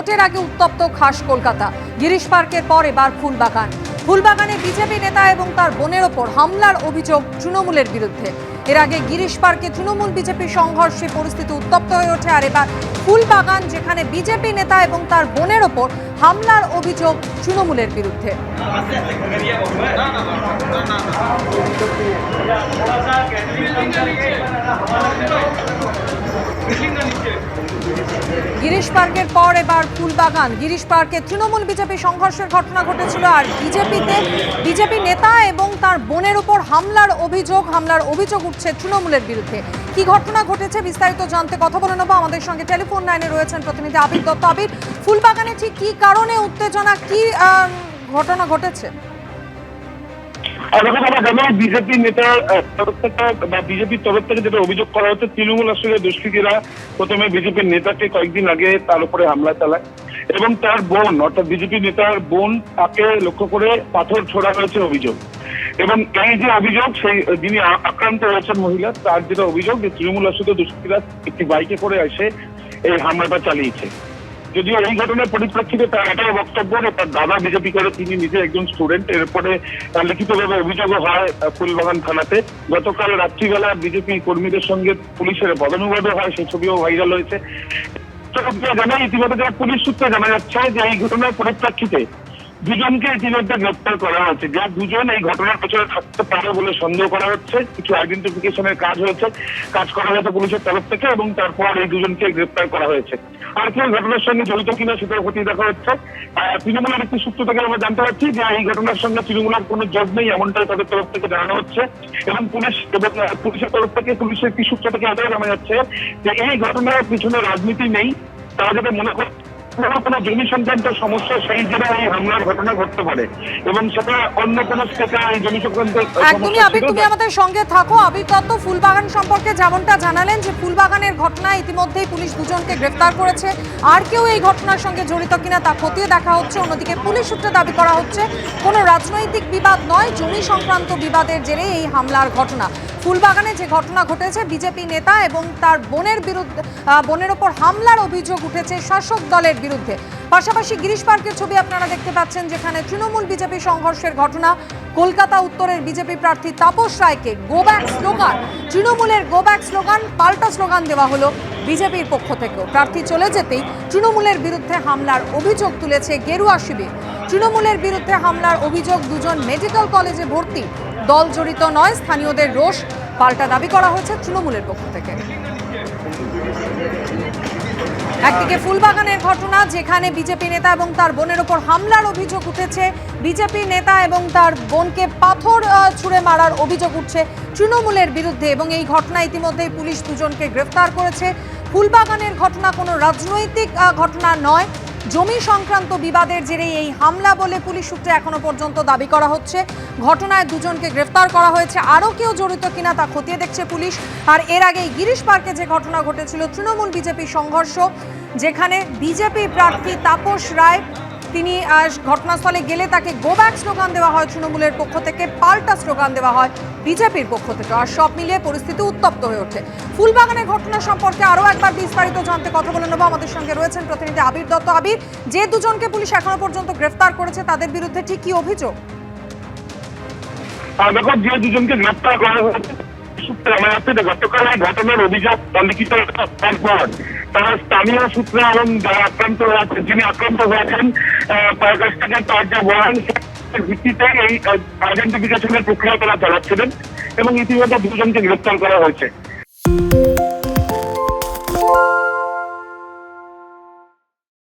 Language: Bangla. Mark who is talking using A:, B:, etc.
A: ভোটের আগে উত্তপ্ত খাস কলকাতা গিরিশ পার্কের পর এবার ফুলবাগান ফুলবাগানে বিজেপি নেতা এবং তার বোনের ওপর হামলার অভিযোগ তৃণমূলের বিরুদ্ধে এর আগে গিরিশ পার্কে তৃণমূল বিজেপি সংঘর্ষে পরিস্থিতি উত্তপ্ত হয়ে ওঠে আর এবার ফুলবাগান যেখানে বিজেপি নেতা এবং তার বোনের ওপর হামলার অভিযোগ তৃণমূলের বিরুদ্ধে গিরিশ পার্কের পর এবার ফুলবাগান। গিরিশ পার্কে তৃণমূল বিজেপি সংঘর্ষের ঘটনা ঘটেছিল আর বিজেপিতে বিজেপি নেতা এবং তার বোনের উপর হামলার অভিযোগ হামলার অভিযোগ উঠছে তৃণমূলের বিরুদ্ধে। কি ঘটনা ঘটেছে বিস্তারিত জানতে কথা বলে নেব। আমাদের সঙ্গে টেলিফোন লাইনে রয়েছেন প্রতিনিধি আবির দত্ত। আবির, ফুলবাগানে ঠিক কি কারণে উত্তেজনা, কি ঘটনা ঘটেছে?
B: দেখো আমরা জানি বিজেপি নেতার বা বিজেপির তরফ থেকে যেটা অভিযোগ করা হচ্ছে, তৃণমূল আসলে দুষ্কৃতীরা প্রথমে বিজেপির নেতাকে কয়েকদিন আগে তার উপরে হামলা চালায়, এবং তার বোন, অর্থাৎ বিজেপি নেতার বোন, তাকে লক্ষ্য করে পাথর ছোড়া হয়েছে অভিযোগ। এবং এই যে অভিযোগ, সেই যিনি আক্রান্ত হয়েছেন মহিলা, তার যেটা অভিযোগ যে তৃণমূল আসলে দুষ্কৃতীরা একটি বাইকে করে এসে এই হামলাটা চালিয়েছে। যদিও এই ঘটনার পরিপ্রেক্ষিতে তার এটাও বক্তব্য যে তার দাদা বিজেপি করে, তিনি নিজে একজন স্টুডেন্ট এরপরে লিখিতভাবে অভিযোগও হয় ফুলবাগান থানাতে। গতকাল রাত্রিবেলা বিজেপি কর্মীদের সঙ্গে পুলিশের পদানুবাদ হয়, সেই ছবিও ভাইরাল হয়েছে। জানায় জানা ইতিমধ্যে পুলিশ সূত্রে জানা যাচ্ছে যে এই ঘটনার পরিপ্রেক্ষিতে দুজনকে ইতিমধ্যে গ্রেপ্তার করা হচ্ছে যে দুজন এই ঘটনার পেছনে থাকতে পারে বলে সন্দেহ করা হচ্ছে। কিছু আইডেন্টিফিকেশনের কাজ হয়েছে, কাজ করা হয়েছে পুলিশের তরফ থেকে এবং তারপর এই দুজনকে গ্রেপ্তার করা হয়েছে। আর কেউ ঘটনার সঙ্গে জড়িত কিনা সেটার প্রতি দেখা হচ্ছে। তৃণমূলের একটি সূত্র থেকে আমরা জানতে পারছি যে এই ঘটনার সঙ্গে তৃণমূলের কোনো যোগ নেই, এমনটাই তাদের তরফ থেকে জানানো হচ্ছে। এবং পুলিশ এবং পুলিশের তরফ থেকে পুলিশের একটি সূত্র থেকে এটাও জানা যাচ্ছে যে এই ঘটনার পিছনে রাজনীতি নেই। তারা যেটা মনে করছে কোনো কোনো জমি সংক্রান্ত সমস্যা সেই জেলায় এই হামলার ঘটনা ঘটতে পারে। এবং সেটা অন্য কোনো স্টেটে এই জমি সংক্রান্ত
A: একদমই আবির তুমি আমাদের সঙ্গে থাকো। আবির দত্ত ফুলবাগান সম্পর্কে যেমনটা জানালেন যে ফুলবাগানের ঘটনায় ইতিমধ্যেই পুলিশ দুজনকে গ্রেফতার করেছে। আর কেউ এই ঘটনার সঙ্গে জড়িত কিনা তা খতিয়ে দেখা হচ্ছে। অন্যদিকে পুলিশ সূত্রে দাবি করা হচ্ছে কোনো রাজনৈতিক বিবাদ নয়। জমি সংক্রান্ত বিবাদের জেরে এই হামলার ঘটনা। ফুলবাগানে যে ঘটনা ঘটেছে, বিজেপি নেতা এবং তার বোনের বিরুদ্ধে বোনের ওপর হামলার অভিযোগ উঠেছে শাসক দলের বিরুদ্ধে। পাশাপাশি গিরিশ পার্কের ছবি আপনারা দেখতে পাচ্ছেন, যেখানে তৃণমূল বিজেপি সংঘর্ষের ঘটনা। কলকাতা উত্তরের বিজেপি প্রার্থী তাপস রায়কে গোব্যাক স্লোগান তৃণমূলের গোব্যাক স্লোগান পাল্টা স্লোগান দেওয়া হলো বিজেপির পক্ষ থেকেও। প্রার্থী চলে যেতেই তৃণমূলের বিরুদ্ধে হামলার অভিযোগ তুলেছে গেরুয়া শিবির। তৃণমূলের বিরুদ্ধে হামলার অভিযোগ দুজন মেডিকেল কলেজে ভর্তি। দল জড়িত নয়, স্থানীয়দের রোষ পাল্টা দাবি করা হয়েছে তৃণমূলের পক্ষ থেকে। একদিকে ফুলবাগানের ঘটনা, যেখানে বিজেপি নেতা এবং তার বোনের ওপর হামলার অভিযোগ উঠেছে। বিজেপি নেতা এবং তার বোনকে পাথর ছুঁড়ে মারার অভিযোগ উঠছে তৃণমূলের বিরুদ্ধে এবং এই ঘটনা ইতিমধ্যেই পুলিশ দুজনকে গ্রেফতার করেছে। ফুলবাগানের ঘটনা কোনো রাজনৈতিক ঘটনা নয় জমি সংক্রান্ত বিবাদের জেরে এই হামলা বলে পুলিশ সূত্রে এখনও পর্যন্ত দাবি করা হচ্ছে। ঘটনায় দুজনকে গ্রেফতার করা হয়েছে। আরও কেউ জড়িত কিনা তা খতিয়ে দেখছে পুলিশ। আর এর আগেই গিরিশ পার্কে যে ঘটনা ঘটেছিল, তৃণমূল বিজেপি সংঘর্ষ, যেখানে বিজেপি প্রার্থী তাপস রায় তিনি ঘটনাস্থলে গেলে তাকে গো ব্যাক স্লোগান দেওয়া হয় তৃণমূলের পক্ষ থেকে, পাল্টা স্লোগান দেওয়া হয় বিজেপির পক্ষ থেকে। আর সব মিলিয়ে পরিস্থিতি উত্তপ্ত হয়ে ওঠে। ফুলবাগানের ঘটনা সম্পর্কে আরও একবার বিস্তারিত জানতে কথা বলে নেব। আমাদের সঙ্গে রয়েছেন প্রতিনিধি আবির দত্ত। আবির, যে দুজনকে পুলিশ এখনও পর্যন্ত গ্রেফতার করেছে তাদের বিরুদ্ধে ঠিক কি অভিযোগ?
B: দেখো, যে দুজনকে গ্রেপ্তার করা হয়েছে সূত্রে আমার যে গতকাল এই ঘটনার অভিযোগ সন্নিকিত হওয়ার পর তারা স্থানীয় সূত্রে এবং যারা আক্রান্ত হয়েছেন যিনি আক্রান্ত হয়েছেন তার কাছ থেকে তার যা বয়ান ভিত্তিতে এই আইডেন্টিফিকেশনের প্রক্রিয়া তারা চালাচ্ছিলেন এবং ইতিমধ্যে দুজনকে গ্রেপ্তার করা হয়েছে।